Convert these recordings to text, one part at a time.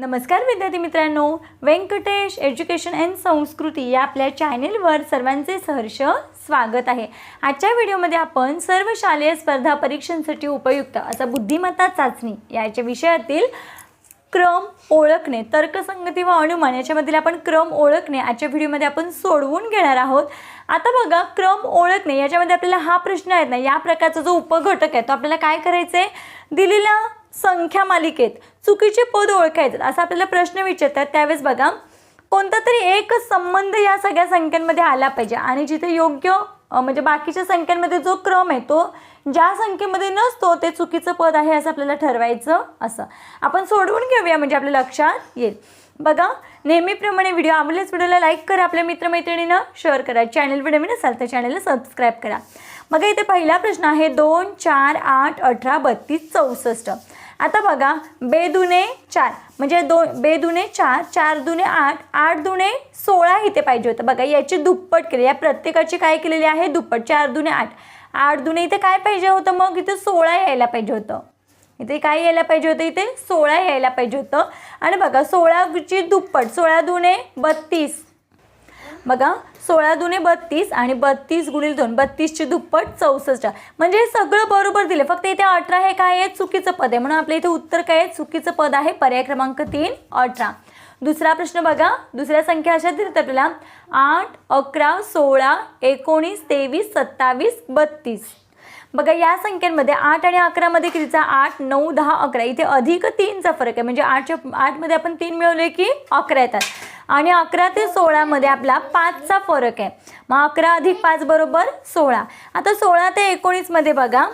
नमस्कार विद्यार्थी मित्रांनो. व्यंकटेश एज्युकेशन अँड संस्कृती या आपल्या चॅनेलवर सर्वांचे सहर्ष स्वागत आहे. आजच्या व्हिडिओमध्ये आपण सर्व शालेय स्पर्धा परीक्षांसाठी उपयुक्त असा बुद्धिमत्ता चाचणी याच्या विषयातील क्रम ओळखणे तर्कसंगती व अनुमान याच्यामधील आपण क्रम ओळखणे आजच्या व्हिडिओमध्ये आपण सोडवून घेणार आहोत. आता बघा क्रम ओळखणे याच्यामध्ये आपल्याला हा प्रश्न आहे ना या प्रकारचा जो उपघटक आहे तो आपल्याला काय करायचं आहे दिलेला संख्या मालिकेत चुकीचे पद ओळखायचं. असा आपल्याला प्रश्न विचारतात. त्यावेळेस बघा कोणता तरी एक संबंध या सगळ्या संख्यांमध्ये आला पाहिजे. आणि जिथे योग्य म्हणजे बाकीच्या संख्यांमध्ये जो क्रम आहे तो ज्या संख्येमध्ये नसतो ते चुकीचं पद आहे असं आपल्याला ठरवायचं असं. आपण सोडवून घेऊया म्हणजे आपल्या लक्षात येईल. बघा नेहमीप्रमाणे व्हिडिओ आवडल्यास व्हिडिओला लाईक करा आपल्या मित्रमैत्रिणींना शेअर करा. चॅनल व्हिडिओ नसाल तर चॅनलला सबस्क्राईब करा. बघा इथे पहिला प्रश्न आहे दोन चार आठ अठरा बत्तीस चौसष्ट. आता बघा बेदुने चार. म्हणजे दोन बेदुने चार चार दुने आठ आठ दुने सोळा इथे पाहिजे होतं. बघा याची दुप्पट केली. या प्रत्येकाची काय केलेली आहे? दुप्पट. चार दुने आठ. आठ दुने इथे काय पाहिजे होतं? मग इथे सोळा यायला पाहिजे होतं. इथे काय यायला पाहिजे होतं? इथे सोळा यायला पाहिजे होतं. आणि बघा सोळाची दुप्पट. सोळा दुने बत्तीस. बघा सोळा दुने बत्तीस आणि बत्तीस गुणिले दोन बत्तीसची दुप्पट चौसष्ट म्हणजे हे सगळं बरोबर दिले फक्त इथे अठरा हे काय आहे? चुकीचं पद आहे. म्हणून आपल्या इथे उत्तर काय आहे? चुकीचं पद आहे पर्याय क्रमांक तीन अठरा. दुसरा प्रश्न बघा. दुसऱ्या संख्या अशा दिल्यात आपल्याला. आठ अकरा सोळा एकोणीस तेवीस सत्तावीस बत्तीस. बघा या संख्यांमध्ये आठ आणि अकरामध्ये कितीचा? आठ नऊ दहा अकरा. इथे अधिक तीनचा फरक आहे. म्हणजे आठच्या आठमध्ये आपण तीन मिळवले की अकरा येतात. आणि अकरा ते सोळामध्ये आपला पाचचा फरक आहे. मग अकरा अधिक पाच बरोबर सोळा. आता सोळा ते एकोणीसमध्ये बघा.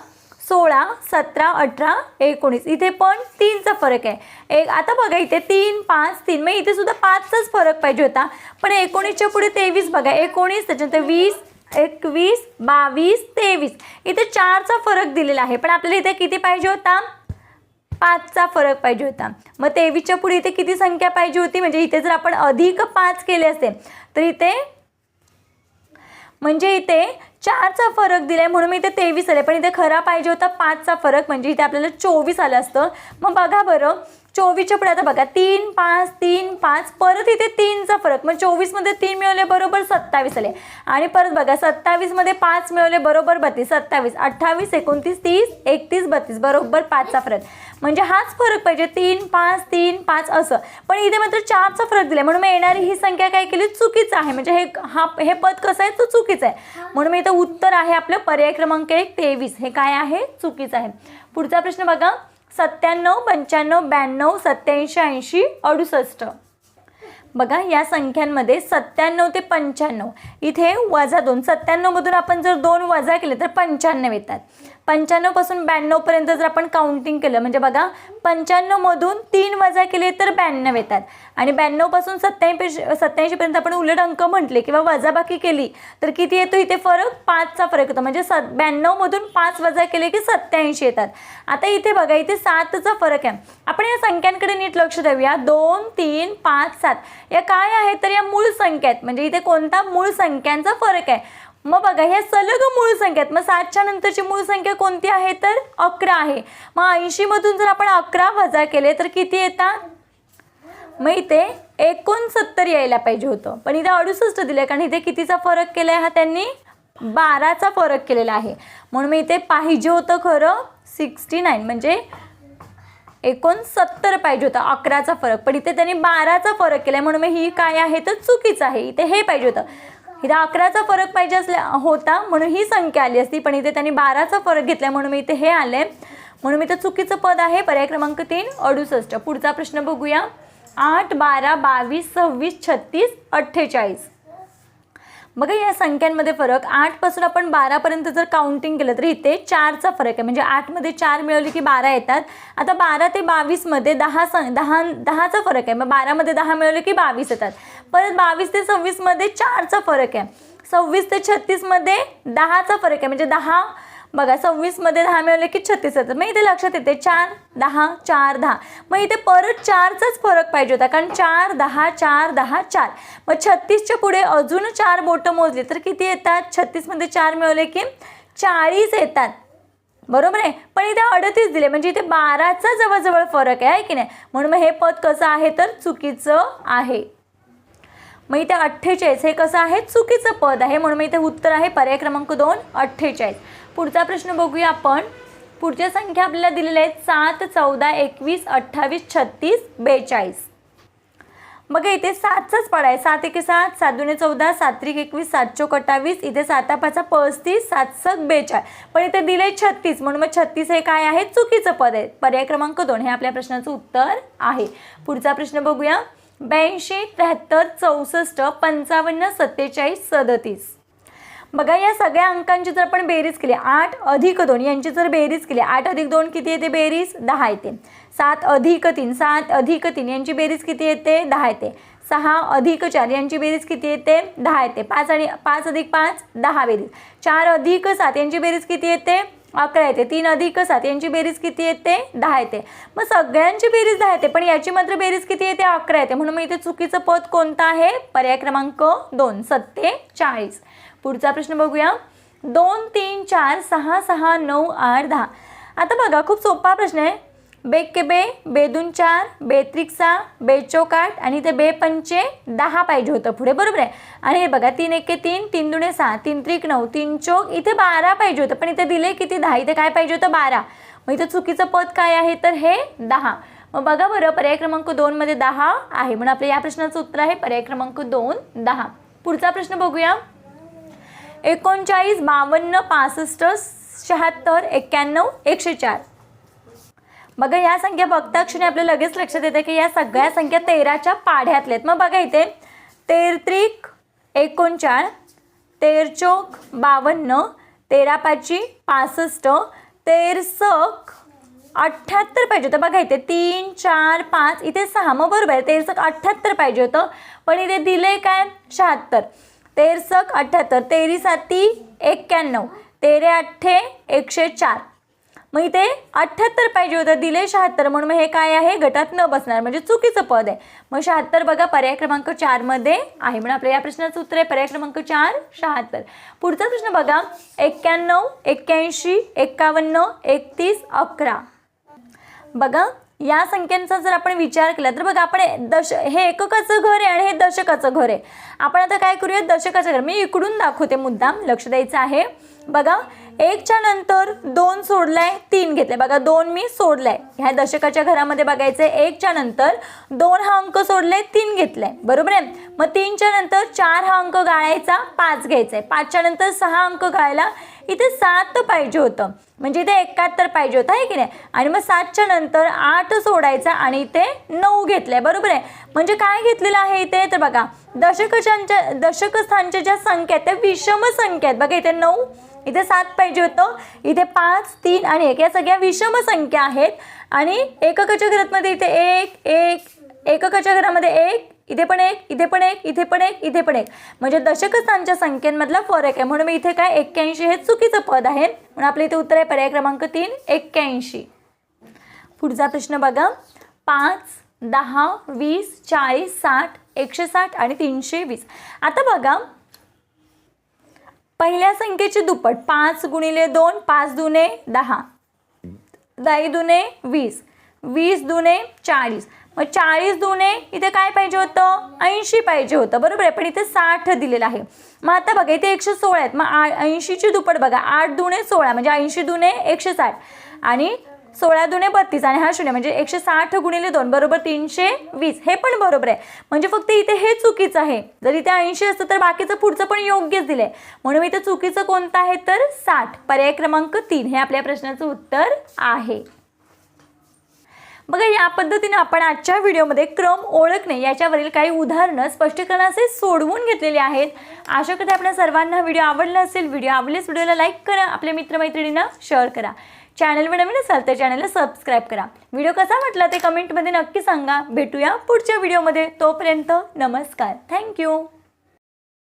सोळा सतरा अठरा एकोणीस. इथे पण तीनचा फरक आहे. एक आता बघा इथे तीन पाच तीन. मग इथे सुद्धा पाचचाच फरक पाहिजे होता. पण एकोणीसच्या पुढे तेवीस बघा. एकोणीस त्याच्यानंतर वीस एकवीस बावीस तेवीस. इथे चारचा फरक दिलेला आहे. पण आपल्याला इथे किती पाहिजे होता? पाचचा फरक पाहिजे होता. मग तेवीसच्या पुढे इथे किती संख्या पाहिजे होती? म्हणजे इथे जर आपण अधिक पाच केले असते तर इथे म्हणजे इथे चारचा फरक दिलाय म्हणून मी इथे तेवीस आले. पण इथे खरा पाहिजे होता पाचचा फरक म्हणजे इथे आपल्याला चोवीस आलं असतं. मग बघा बरं चोवीसच्या पुढे आता बघा तीन पाच तीन पाच परत इथे तीनचा फरक. मग चोवीसमध्ये तीन मिळवले बरोबर सत्तावीस आले. आणि परत बघा सत्तावीसमध्ये पाच मिळवले बरोबर बत्तीस सत्तावीस अठ्ठावीस एकोणतीस तीस एकतीस बत्तीस बरोबर पाचचा फरक. म्हणजे हाच फरक पाहिजे तीन पाच तीन पाच असं. पण इथे मात्र चारचा फरक दिला म्हणून मी येणारी ही संख्या काय केली? चुकीचं आहे. म्हणजे हे हा हे पद कसं आहे? तो चुकीचं आहे. म्हणून मी इथं उत्तर आहे आपलं पर्याय क्रमांक एक तेवीस. हे काय आहे? चुकीचं आहे. पुढचा प्रश्न बघा. सत्त्याण्णव पंच्याण्णव ब्याण्णव सत्याऐंशी ऐंशी अडुसष्ट. बघा या संख्यांमध्ये सत्त्याण्णव ते पंच्याण्णव. इथे वजा दोन. सत्त्याण्णवमधून आपण जर दोन वजा केले तर पंच्याण्णव येतात. पंच्याण्णवपासून ब्याण्णवपर्यंत जर आपण काउंटिंग केलं म्हणजे बघा पंच्याण्णवमधून तीन वजा केले तर ब्याण्णव येतात. आणि ब्याण्णवपासून सत्याऐंशी सत्याऐंशीपर्यंत आपण उलट अंक म्हटले किंवा वजाबाकी केली तर किती येतो? इथे फरक पाचचा फरक येतो. म्हणजे सत ब्याण्णवमधून पाच वजा केले की सत्याऐंशी येतात. आता इथे बघा इथे सातचा फरक आहे. आपण या संख्यांकडे नीट लक्ष देऊया. दोन तीन पाच सात. या काय आहेत? तर या मूळ संख्या आहेत. म्हणजे इथे कोणता मूळ संख्यांचा फरक आहे? मग बघा ह्या सलग मूळ संख्या आहेत मग सातच्या नंतरची मूळ संख्या कोणती आहे तर? अकरा आहे. मग ऐंशीमधून जर आपण अकरा वजा केले तर किती येतात? मग इथे एकोणसत्तर यायला पाहिजे होतं. पण इथे अडुसष्ट दिलं कारण इथे कितीचा फरक केला आहे हा त्यांनी बाराचा फरक केलेला आहे. म्हणून मी इथे पाहिजे होतं खरं सिक्स्टी नाईन म्हणजे एकोणसत्तर पाहिजे होतं अकराचा फरक. पण इथे त्यांनी बाराचा फरक केला म्हणून मग ही काय आहे तर चुकीचं आहे. इथे हे पाहिजे होतं. इथं अकराचा फरक पाहिजे असल्या होता म्हणून ही संख्या आली असती. पण इथे त्यांनी बाराचा फरक घेतला म्हणून मी इथे हे आले. म्हणून मी इथे चुकीचं पद आहे. पर्याय क्रमांक तीन अडुसष्ट. पुढचा प्रश्न बघूया. आठ बारा बावीस सव्वीस छत्तीस अठ्ठेचाळीस. बघा या संख्यांमध्ये फरक. आठपासून आपण बारापर्यंत जर काउंटिंग केलं तर इथे चारचा फरक आहे. म्हणजे आठमध्ये चार मिळवले की बारा येतात. आता बारा ते बावीसमध्ये दहा सं दहा दहाचा फरक आहे. मग बारामध्ये दहा मिळवले की बावीस येतात. परत बावीस ते सव्वीसमध्ये चारचा फरक आहे. सव्वीस ते छत्तीसमध्ये दहाचा फरक आहे. म्हणजे दहा बघा सव्वीसमध्ये दहा मिळवले की छत्तीस येतात मग इथे लक्षात येते चार दहा चार दहा. मग इथे परत चारचाच फरक पाहिजे होता कारण चार दहा चार दहा चार. मग छत्तीसच्या पुढे अजून चार बोटं मोजली तर किती येतात? छत्तीसमध्ये चार मिळवले की चाळीस येतात. बरोबर आहे? पण इथे अडतीस दिले म्हणजे इथे बाराचा जवळजवळ फरक आहे की नाही? म्हणून मग हे पद कसं आहे? तर चुकीचं आहे. मग इथे अठ्ठेचाळीस हे कसं आहे? चुकीचं पद आहे. म्हणून मग इथे उत्तर आहे पर्याय क्रमांक दोन अठ्ठेचाळीस. पुढचा प्रश्न बघूया आपण. पुढच्या संख्या आपल्याला दिलेल्या आहेत सात चौदा एकवीस अठ्ठावीस छत्तीस बेचाळीस. बघा इथे सातचाच पड आहे. सात एके सात सात दुने चौदा सात त्रिक एकवीस सात चौक अठ्ठावीस इथे साता पाचा पस्तीस सात सक बेचाळीस. पण इथे दिले छत्तीस. म्हणून मग छत्तीस हे काय आहे? चुकीचं पद आहे. पर्याय क्रमांक दोन हे आपल्या प्रश्नाचं उत्तर आहे. पुढचा प्रश्न बघूया. ब्याऐंशी त्र्याहत्तर चौसष्ट पंचावन्न सत्तेचाळीस सदतीस. बघा या सगळ्या अंकांची जर आपण बेरीज केली आठ अधिक दोन यांची जर बेरीज केली आठ अधिक दोन किती येते बेरीज? दहा येते. सात अधिक तीन सात अधिक तीन यांची बेरीज किती येते? दहा येते. सहा अधिक चार यांची बेरीज किती येते? दहा येते. पाच आणि पाच अधिक पाच दहा बेरीज. चार अधिक सात यांची बेरीज किती येते? अकरा येते तीन अधिक सात यांची बेरीज किती येते? दहा येते. मग सगळ्यांची बेरीज दहा येते पण याची मात्र बेरीज किती येते? अकरा येते. म्हणून मग इथे चुकीचं पद कोणतं आहे? पर्याय क्रमांक दोन सत्तेचाळीस पुढचा प्रश्न बघूया. दोन तीन चार सहा सहा नऊ आठ दहा. आता बघा खूप सोपा प्रश्न आहे. बेक के बे बेदून चार बेत्रिक्सा बेचोकाट आणि ते बे पंचे दहा पाहिजे होतं पुढे बरोबर आहे? आणि हे बघा तीन एके तीन तीन दुणे सहा तीन त्रिक नऊ तीन चोक इथे बारा पाहिजे होतं. पण इथे दिले किती? दहा. इथे काय पाहिजे होतं? बारा. मग इथं चुकीचं पद काय आहे? तर हे दहा. मग बघा बरं पर्याय क्रमांक दोनमध्ये दहा आहे. म्हणून आपल्या या प्रश्नाचं उत्तर आहे पर्याय क्रमांक दोन दहा. पुढचा प्रश्न बघूया. एकोणचाळीस बावन्न पासष्ट शहात्तर एक्क्याण्णव एकशे चार. बघा या संख्या बघता क्षणी आपल्याला लगेच लक्षात येते की या सगळ्या संख्या तेराच्या पाढ्यातल्या आहेत. मग बघा इथे तेर त्रिक एकोणचाळ तेरचौक बावन्न तेरा पाची पासष्ट तेर सक अठ्ठ्याहत्तर पाहिजे होतं. बघा इथे तीन चार पाच इथे सहा. मग बरोबर आहे तेरसक अठ्ठ्याहत्तर पाहिजे होतं. पण इथे दिले काय? शहात्तर. तेरसक अठ्ठ्याहत्तर तेरी साती एक्क्याण्णव. तेरे अठ्ठे एकशे चार. मग इथे अठ्ठ्याहत्तर पाहिजे होतं. दिले शहात्तर. म्हणून मग हे काय आहे? गटात न बसणार. म्हणजे चुकीचं पद आहे. मग शहात्तर बघा पर्याय क्रमांक चारमध्ये आहे. म्हणून आपल्या या प्रश्नाचं उत्तर आहे. पर्याय क्रमांक चार शहात्तर. पुढचा प्रश्न बघा. एक्क्याण्णव एक्क्याऐंशी एक्कावन्न एकतीस अकरा. बघा या संख्यांचा जर आपण विचार केला तर बघा आपण दश हे एककाचं घर आहे आणि हे दशकाचं घर आहे. आपण आता काय करूया दशकाचं घर. मी इकडून दाखवते मुद्दाम. लक्ष द्यायचं आहे. बघा एकच्या नंतर दोन सोडलाय तीन घेतले बघा दोन मी सोडलाय. ह्या दशकाच्या घरामध्ये बघायचं एकच्या नंतर दोन हा अंक सोडलाय तीन घेतलाय. बरोबर आहे? मग तीनच्या नंतर चार हा अंक गाळायचा पाच घ्यायचा आहे पाचच्या नंतर सहा अंक गाळायला इथे सात पाहिजे होतं. म्हणजे इथे एकाहत्तर पाहिजे होतं आहे की नाही? आणि मग सातच्या नंतर आठ सोडायचा आणि इथे नऊ घेतलंय. बरोबर आहे? म्हणजे काय घेतलेलं आहे इथे? तर बघा दशकशांच्या दशकस्थानच्या ज्या संख्या आहेत त्या विषम संख्या आहेत. बघा इथे नऊ इथे सात पाहिजे होतं. इथे पाच तीन आणि एक. या सगळ्या विषम संख्या आहेत. आणि एककाच्या घरामध्ये इथे एक एक एककाच्या घरामध्ये एक इथे पण एक इथे पण एक इथे पण एक इथे पण एक. म्हणजे दशकस्थानच्या संख्येमधला फरक आहे. म्हणून मी इथे काय एक्क्याऐंशी हे चुकीचं पद आहे. म्हणून आपलं इथे उत्तर आहे पर्याय क्रमांक तीन एक्क्याऐंशी. पुढचा प्रश्न बघा. पाच दहा वीस चाळीस साठ एकशे साठ आणि तीनशे वीस. आता बघा. पहिल्या संख्येची दुप्पट पाच गुणिले दोन पाच दुने दहा. दाई दुने वीस. वीस दुने चाळीस. मग चाळीस दुने इथे काय पाहिजे होतं? ऐंशी पाहिजे होतं. बरोबर आहे? पण इथे साठ दिलेलं आहे. मग आता बघा इथे एकशे सोळा आहेत. मग आ ऐंशीची दुप्पट बघा. आठ दुने सोळा म्हणजे ऐंशी दुने एकशे साठ. आणि सोळा दुने बत्तीस आणि हा शून्य म्हणजे एकशे साठ गुणिले दोन बरोबर तीनशे वीस. हे पण बरोबर आहे. म्हणजे फक्त इथे हे चुकीचं आहे. जर इथे ऐंशी असतं तर बाकीचं पुढचं पण योग्यच दिलंय. म्हणून इथे चुकीचं कोणतं आहे तर साठ. पर्याय क्रमांक तीन. हे आपल्या प्रश्नाचं उत्तर आहे. बघा या पद्धतीने आपण आजच्या व्हिडिओमध्ये क्रम ओळखणे याच्यावरील काही उदाहरणं स्पष्टीकरणाचे सोडवून घेतलेली आहेत. आशा करते आपल्या सर्वांना व्हिडिओ आवडला असेल व्हिडिओ आवडलेच व्हिडिओला लाईक करा आपल्या मित्रमैत्रिणींना शेअर करा. चॅनलवर नवीन असाल तर चॅनलला सबस्क्राईब करा. व्हिडिओ कसा वाटला ते कमेंटमध्ये नक्की सांगा. भेटूया पुढच्या व्हिडिओमध्ये तोपर्यंत नमस्कार. थँक्यू